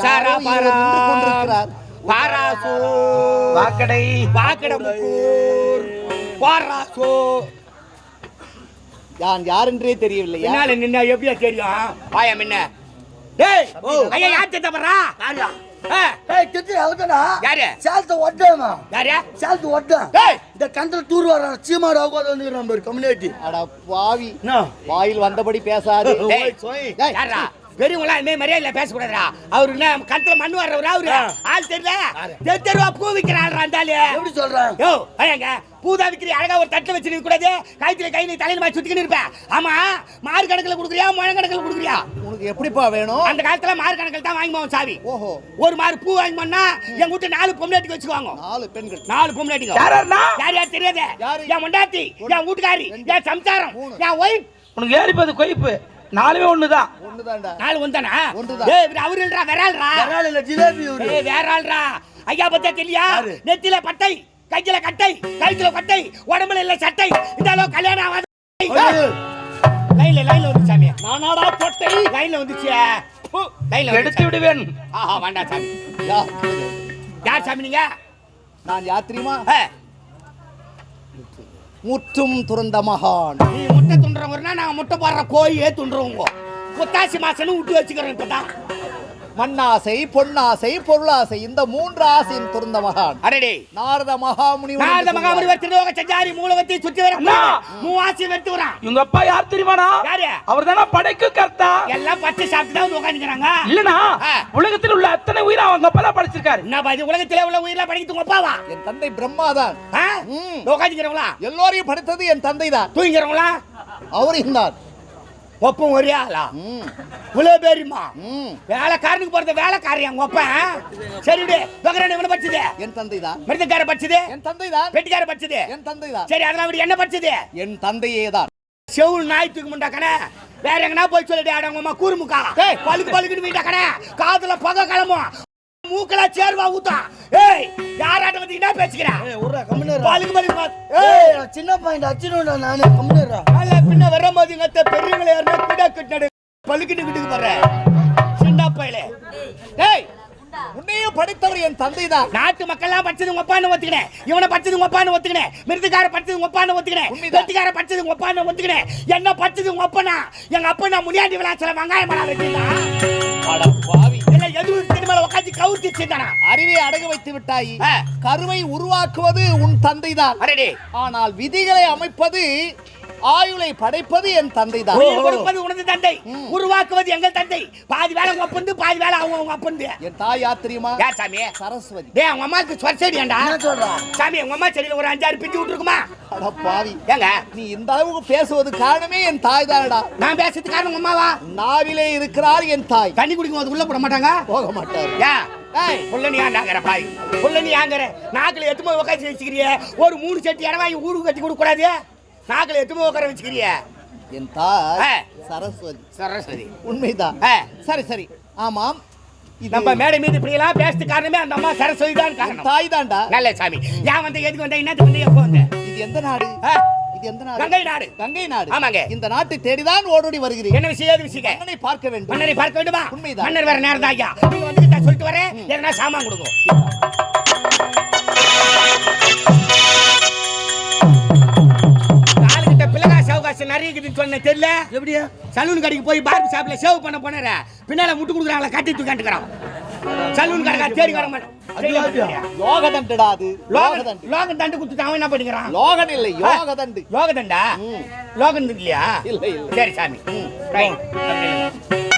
யாரோ பாரா. பாராசோ. வாக்கடை. வாக்கட முக்கூர் பாராசோ. யான் யாரென்றே தெரியவில்லையா? என்னால நின்ன எப்படியா தெரியும்? வாயா முன்ன. டேய் ஐயா யார் தப்பறா யாரா? யாரு? யாரு கம்யூனிட்டி அட பாவி. என்ன? வாயில் வந்தபடி பேசாது. யாரா பெரியவங்களா இனிமே மரியாதையில பேசக்கூடாதுடா. அவரு என்ன கணத்துல மண்ணு வர்றவரா அவரு? ஆள் தெரியல? தெரு தெருவா பூ விக்கிற ஆள்ரா ஆளு. எப்படி சொல்றேன் யோ ஐயாங்க பூதா விக்கிற அழகா ஒரு தட்டுல வச்சு நிக்க கூடாது. கைத்துல கை நீ தலையில மாதிரி சுத்திக்கிட்டு இருப்ப. ஆமா மாறு கணக்குல குடுக்குறியா முழ கணக்குல குடுக்குறியா? உனக்கு எப்படிப்பா வேணும்? அந்த காலத்துல மாறு கணக்கில் தான் வாங்கி போவோம் சாவி. ஓஹோ. ஒரு மாறு பூ வாங்கி போனா எங்க வீட்டு நாலு பொம்னாட்டிக்கு வச்சுக்குவாங்க. நாலு பெண்கள். நாலு பொம்னாட்டிக்கு யாரா யார் தெரியாது? யாரு? என் முண்டாட்டி என் வீட்டுக்காரி என் சம்சாரம். என் ஒய்ஃப் உனக்கு ஏறிப்பது கொய்ப்பு? நாலுமே ஒண்ணுதான் ஒண்ணுதான்டா. நாலு வந்தானா ஒன்றுதான். ஏய் இவரு அவரு இல்லடா வேற ஆள்ரா. வரால் இல்ல ஜிலேபி இவரு. ஏய் வேற ஆள்ரா. ஐயா பத்தா யாரு? நெத்தில பட்டை கையில கட்டை கழுத்துல கட்டை உடம்புல இல்ல சட்டை. இந்த அளவு கல்யாணம் ஆகாது ஐயோ. லைன்ல லைன்ல வந்து சாமி. நானாடா பொட்டை. லைன்ல வந்துச்சு. பு, லைன்ல எடுத்து வந்துச்சு விடுவேன். ஆஹா வேண்டாம் சாமி. யார்? சாமி நீங்க? நான் முற்றும் துறந்த மகான். நீ துண்டுறவங்கன்னா நாங்க முட்டை போடுற கோழியே துண்டுறவங்க புத்தாசி மாசம்னு விட்டு வச்சுக்கிறோம் இப்பதான் மண்ணாசை பொன்னாசை பொருளாசை இந்த மூன்று ஆசையும் துறந்த மகான். அடடே. நாரத மகாமுனி நாரத மகாமுனிவர் திருலோக சஞ்சாரி மூலவத்தை சுற்றி வர! மூவாசி வெட்டு வரான் இவங்க அப்பா யார் தெரியுமாண்ணா? யாரு? அவர் தானே படைக்கு கர்த்தா? எல்லாம் பச்சை சாப்பிட்டு தான் வந்து உட்காந்துக்கிறாங்க இல்லனா. உலகத்தில் உள்ள அத்தனை உயிரை அவங்க அப்பா தான் படைச்சிருக்காரு. என்ன பாதி உலகத்திலே உள்ள உயிரில படிக்கிறது உங்க அப்பாவா? என் தந்தை பிரம்மாதான். ஆ? ம். உட்காந்துக்கிறவங்களா எல்லோரையும் படைத்தது என் தந்தை தான் தூங்கிறவங்களா அவரையும் தான் ஒப்பம் ஒரே ஆளா? ம், இவ்வளவு பேருமா. வேலைக்காரனுக்கு போறது வேலைக்காரி அவங்க ஒப்பன் சரி விடு. பகரன் இவனை படிச்சது என் தந்தை தான் மிருதக்கார படிச்சது என் தந்தை தான் வெட்டிக்கார படிச்சது என் தந்தை தான் சரி அதெல்லாம் விடு. என்ன படிச்சது என் தந்தையே தான் செவுள் நாய் தூக்க முண்டாக்கனே வேற எங்கனா போய் சொல்லிட்டு ஆடவங்க அம்மா கூறுமுக்கா. பழுக்கு பழுக்குன்னு வீட்டாக்கனே காதுல பகை கிளம்பும். மூக்கல சேர்வா ஊத்தா. ஏய் யாராட்ட வந்து என்ன பேசிக்கிறா? ஏய் உர்ரா கம்யூனிட்டி பழுக்கு பழுக்கு பா- ஏய் சின்ன பையன் அச்சினோடா நானே கம்யூனிட்டி மேல பின்ன வரும்போது இங்க அத்தை பெரியவங்களை யாருன்னா கிட்ட கிட்ட பழுக்கிட்டு கிட்டுக்கு போற. சின்ன பையலே. ஏய் உன்னையும் படைத்தவர் என் தந்தை தான் நாட்டு மக்கள்லாம் படிச்சது உங்க அப்பான்னு ஒத்துக்கினேன். இவனை படிச்சது உங்க அப்பான்னு ஒத்துக்கினேன். மிருதுக்கார படிச்சது உங்க அப்பான்னு ஒத்துக்கினேன். வெட்டிக்கார படிச்சது உங்க அப்பான்னு ஒத்துக்கினேன். என்ன படிச்சது உங்க அப்பனா? எங்க அப்பா நான் முனியாண்டி விளாசல வெங்காயம் மரம் வச்சிருந்தான் பாவி. இல்ல எதுவும் கவுத்தி அறிவை அடகு வைத்து விட்டாய். கருவை உருவாக்குவது உன் தந்தை தான் ஆனால் விதிகளை அமைப்பது ஆயுளை படைப்பது என் தந்தை தான் உனது தந்தை. உருவாக்குவது எங்கள் தந்தை. பாதி வேலை உங்க அப்பந்து பாதி வேலை அவங்க உங்க அப்பந்து என் தாய் யார் தெரியுமா? யார் சாமி? சரஸ்வதி. டேய் அவங்க அம்மாவுக்கு சொரசடி ஏண்டா? சொல்றான் சாமி உங்க அம்மா செடியில ஒரு அஞ்சாறு பிஞ்சு விட்டுருக்குமா? அட பாவி. ஏங்க? நீ இந்த அளவுக்கு பேசுவது காரணமே என் தாய் தானடா. நான் பேசுறதுக்கு காரணம் அம்மாவா? நாவிலே இருக்கிறார் என் தாய். தண்ணி குடிக்கும் போது உள்ள போட மாட்டாங்க? போக மாட்டார். ஏன் ஏய். புள்ள நீ ஆண்டாங்கிற பாய்? புள்ள நீ ஆங்கிற நாக்கில் எத்து போய் உட்காந்து வச்சுக்கிறிய. ஒரு மூணு செட்டி இடம் வாங்கி ஊருக்கு கட்டி கொடுக்க கூடாது நாக்கில் எத்து போய் உட்கார வச்சுக்கிறிய? என் தாய். சரஸ்வதி. சரஸ்வதி. உண்மைதான். சரி சரி. ஆமாம். நம்ம மேடை மீது இப்படி எல்லாம் பேசுறது காரணமே அந்த அம்மா சரஸ்வதி தான் காரணம். தாய் தான்டா. நல்ல சாமி. ஏன் வந்த எதுக்கு வந்த என்னத்துக்கு வந்த எப்போ வந்த? இது எந்த நாடு? இது எந்த நாடு? கங்கை நாடு. கங்கை நாடு. ஆமாங்க. இந்த நாட்டை தேடிதான் ஓடோடி வருகிறேன். என்ன விஷயம் விஷயம்? மன்னனை பார்க்க வேண்டும். மன்னரை பார்க்க வேண்டுமா? உண்மைதான். மன்னர் வேற நேரம் தான் ஐயா. நீங்க வந்து சொல்லிட்டு வரேன். எதனா சாமான் கொடுங்க. நிறைய சொன்ன தெரியல? எப்படியா? சலூன் கடைக்கு போய் பார்பி ஷாப்ல சேவ் பண்ண போனார பின்னால முட்டு கொடுக்குறாங்களா கட்டி தூக்காண்டுக்கிறான் சலூன் கடைக்கா தேடி வர மாட்டேன். யோக தண்டுடா அது. யோக தண்டு லோகன் தண்டு குத்துட்டு அவன் என்ன பண்ணிக்கிறான்? லோகன் இல்லை யோக தண்டு லோக தண்டா ம். லோகன் இல்லையா இல்லை, இல்லை. சரி சாமி. ரைட்